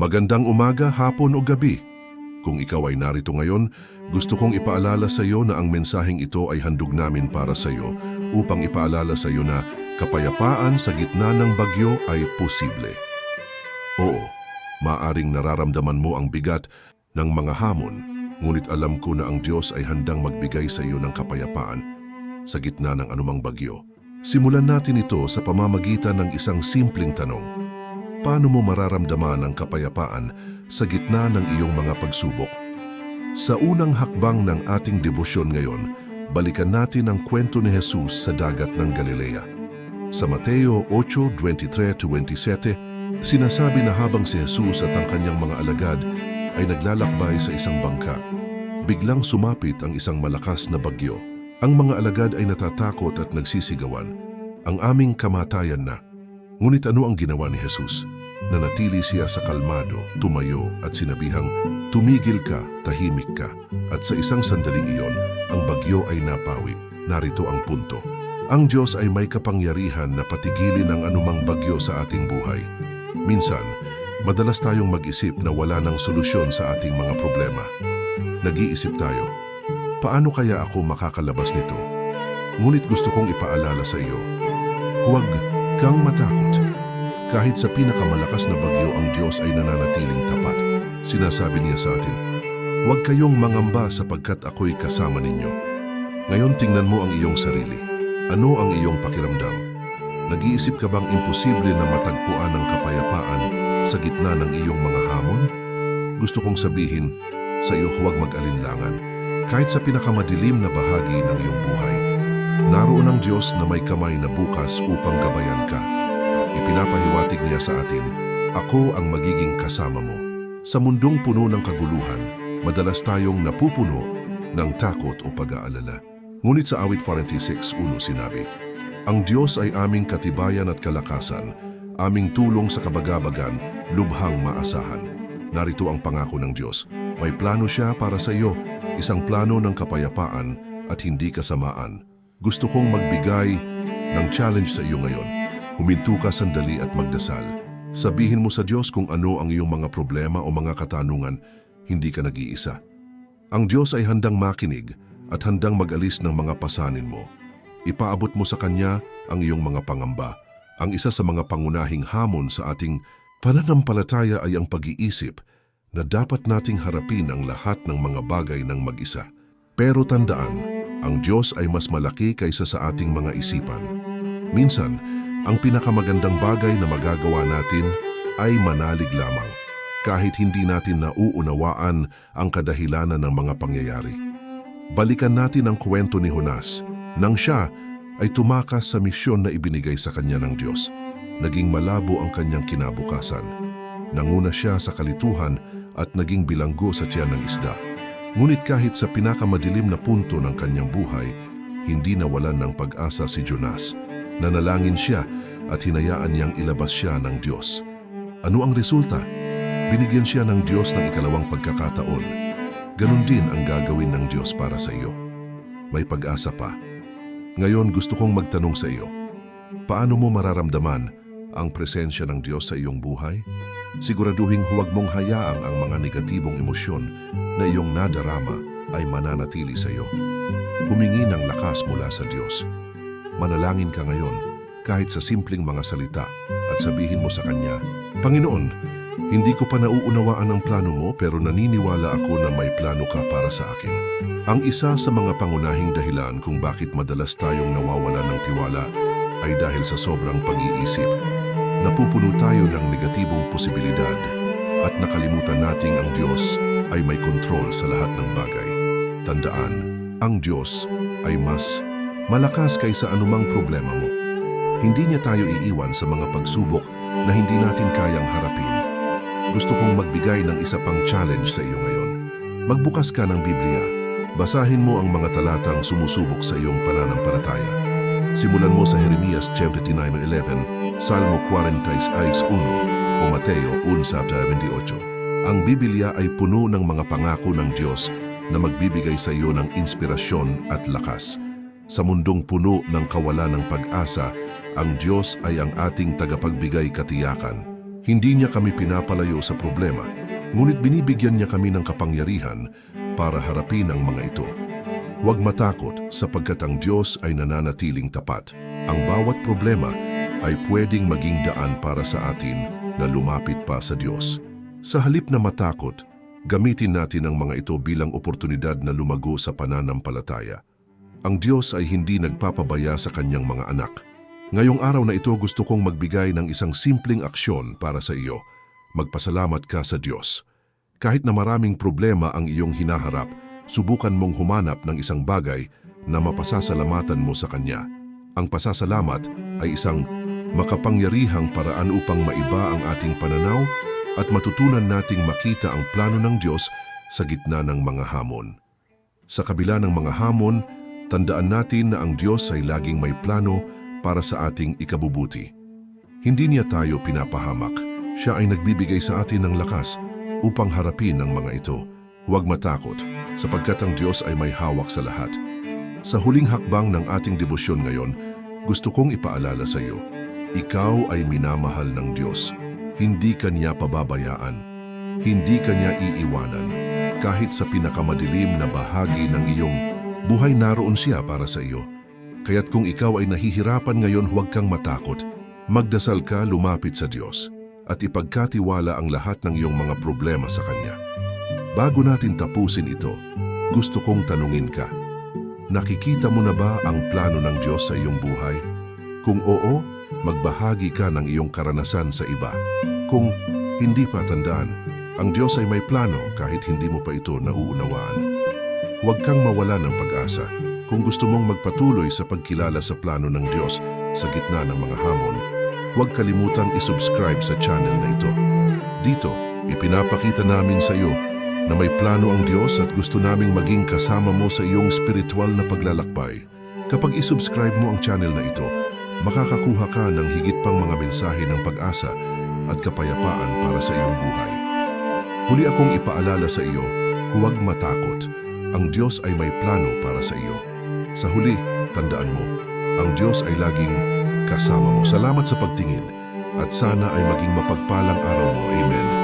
Magandang umaga, hapon o gabi. Kung ikaw ay narito ngayon, gusto kong ipaalala sa iyo na ang mensaheng ito ay handog namin para sa iyo upang ipaalala sa iyo na kapayapaan sa gitna ng bagyo ay posible. Oo, maaring nararamdaman mo ang bigat ng mga hamon, ngunit alam ko na ang Diyos ay handang magbigay sa iyo ng kapayapaan sa gitna ng anumang bagyo. Simulan natin ito sa pamamagitan ng isang simpleng tanong. Paano mo mararamdaman ang kapayapaan sa gitna ng iyong mga pagsubok? Sa unang hakbang ng ating debosyon ngayon, balikan natin ang kwento ni Jesus sa dagat ng Galilea. Sa Mateo 8:23-27, sinasabi na habang si Jesus at ang kanyang mga alagad ay naglalakbay sa isang bangka, biglang sumapit ang isang malakas na bagyo. Ang mga alagad ay natatakot at nagsisigawan. Ang aming kamatayan na. Ngunit ano ang ginawa ni Jesus? Nanatili siya sa kalmado, tumayo at sinabihang, Tumigil ka, tahimik ka. At sa isang sandaling iyon, ang bagyo ay napawi. Narito ang punto. Ang Diyos ay may kapangyarihan na patigilin ang anumang bagyo sa ating buhay. Minsan, madalas tayong mag-isip na wala ng solusyon sa ating mga problema. Nag-iisip tayo, paano kaya ako makakalabas nito? Ngunit gusto kong ipaalala sa iyo, huwag kang matakot. Kahit sa pinakamalakas na bagyo ang Diyos ay nananatiling tapat. Sinasabi niya sa atin, huwag kayong mangamba sapagkat ako'y kasama ninyo. Ngayon tingnan mo ang iyong sarili. Ano ang iyong pakiramdam? Nag-iisip ka bang imposible na matagpuan ang kapayapaan sa gitna ng iyong mga hamon? Gusto kong sabihin sa iyo huwag mag-alinlangan. Kahit sa pinakamadilim na bahagi ng iyong buhay, naroon ang Diyos na may kamay na bukas upang gabayan ka. Ipinapahiwatig niya sa atin, Ako ang magiging kasama mo. Sa mundong puno ng kaguluhan, madalas tayong napupuno ng takot o pag-aalala. Ngunit sa awit 46.1 sinabi, Ang Diyos ay aming katibayan at kalakasan, aming tulong sa kabagabagan, lubhang maasahan. Narito ang pangako ng Diyos. May plano siya para sa iyo, isang plano ng kapayapaan at hindi kasamaan. Gusto kong magbigay ng challenge sa iyo ngayon. Huminto ka sandali at magdasal. Sabihin mo sa Diyos kung ano ang iyong mga problema o mga katanungan, hindi ka nag-iisa. Ang Diyos ay handang makinig at handang mag-alis ng mga pasanin mo. Ipaabot mo sa Kanya ang iyong mga pangamba. Ang isa sa mga pangunahing hamon sa ating pananampalataya ay ang pag-iisip na dapat nating harapin ang lahat ng mga bagay ng mag-isa. Pero tandaan, ang Diyos ay mas malaki kaysa sa ating mga isipan. Minsan, ang pinakamagandang bagay na magagawa natin ay manalig lamang kahit hindi natin nauunawaan ang kadahilanan ng mga pangyayari. Balikan natin ang kwento ni Jonas nang siya ay tumakas sa misyon na ibinigay sa kanya ng Diyos. Naging malabo ang kanyang kinabukasan. Nanguna siya sa kalituhan at naging bilanggo sa tiyan ng isda. Ngunit kahit sa pinakamadilim na punto ng kanyang buhay, hindi nawalan ng pag-asa si Jonas. Nanalangin siya at hinayaan niyang ilabas siya ng Diyos. Ano ang resulta? Binigyan siya ng Diyos ng ikalawang pagkakataon. Ganon din ang gagawin ng Diyos para sa iyo. May pag-asa pa. Ngayon gusto kong magtanong sa iyo, paano mo mararamdaman ang presensya ng Diyos sa iyong buhay? Siguraduhin huwag mong hayaang ang mga negatibong emosyon na iyong nadarama ay mananatili sa iyo. Humingi ng lakas mula sa Diyos. Manalangin ka ngayon kahit sa simpleng mga salita at sabihin mo sa Kanya, Panginoon, hindi ko pa nauunawaan ang plano mo pero naniniwala ako na may plano ka para sa akin. Ang isa sa mga pangunahing dahilan kung bakit madalas tayong nawawala ng tiwala ay dahil sa sobrang pag-iisip. Napupuno tayo ng negatibong posibilidad at nakalimutan nating ang Diyos ay may kontrol sa lahat ng bagay. Tandaan, ang Diyos ay mas malakas kaysa anumang problema mo. Hindi niya tayo iiwan sa mga pagsubok na hindi natin kayang harapin. Gusto kong magbigay ng isa pang challenge sa iyo ngayon. Magbukas ka ng Biblia. Basahin mo ang mga talatang sumusubok sa iyong pananampalataya. Simulan mo sa Jeremias 29.11, Salmo 46.1 o Mateo 1.28. Ang Biblia ay puno ng mga pangako ng Diyos na magbibigay sa iyo ng inspirasyon at lakas. Sa mundong puno ng kawalan ng pag-asa, ang Diyos ay ang ating tagapagbigay katiyakan. Hindi niya kami pinapalayo sa problema, ngunit binibigyan niya kami ng kapangyarihan para harapin ang mga ito. Huwag matakot sapagkat ang Diyos ay nananatiling tapat. Ang bawat problema ay pwedeng maging daan para sa atin na lumapit pa sa Diyos. Sa halip na matakot, gamitin natin ang mga ito bilang oportunidad na lumago sa pananampalataya. Ang Diyos ay hindi nagpapabaya sa kanyang mga anak. Ngayong araw na ito gusto kong magbigay ng isang simpleng aksyon para sa iyo. Magpasalamat ka sa Diyos. Kahit na maraming problema ang iyong hinaharap, subukan mong humanap ng isang bagay na mapasasalamatan mo sa Kanya. Ang pasasalamat ay isang makapangyarihang paraan upang maiba ang ating pananaw at matutunan nating makita ang plano ng Diyos sa gitna ng mga hamon. Sa kabila ng mga hamon, tandaan natin na ang Diyos ay laging may plano para sa ating ikabubuti. Hindi niya tayo pinapahamak. Siya ay nagbibigay sa atin ng lakas upang harapin ang mga ito. Huwag matakot, sapagkat ang Diyos ay may hawak sa lahat. Sa huling hakbang ng ating debosyon ngayon, gusto kong ipaalala sa iyo, ikaw ay minamahal ng Diyos. Hindi ka niya pababayaan. Hindi ka niya iiwanan. Kahit sa pinakamadilim na bahagi ng iyong buhay naroon siya para sa iyo. Kaya't kung ikaw ay nahihirapan ngayon huwag kang matakot. Magdasal ka lumapit sa Diyos at ipagkatiwala ang lahat ng iyong mga problema sa Kanya. Bago natin tapusin ito, gusto kong tanungin ka. Nakikita mo na ba ang plano ng Diyos sa iyong buhay? Kung oo, magbahagi ka ng iyong karanasan sa iba. Kung hindi pa tandaan, ang Diyos ay may plano kahit hindi mo pa ito nauunawaan. Huwag kang mawala ng pag-asa kung gusto mong magpatuloy sa pagkilala sa plano ng Diyos sa gitna ng mga hamon. Huwag kalimutang isubscribe sa channel na ito. Dito, ipinapakita namin sa iyo na may plano ang Diyos at gusto naming maging kasama mo sa iyong spiritual na paglalakbay. Kapag isubscribe mo ang channel na ito, makakakuha ka ng higit pang mga mensahe ng pag-asa at kapayapaan para sa iyong buhay. Huli akong ipaalala sa iyo, huwag matakot. Ang Diyos ay may plano para sa iyo. Sa huli, tandaan mo, ang Diyos ay laging kasama mo. Salamat sa pagtingin at sana ay maging mapagpalang araw mo. Amen.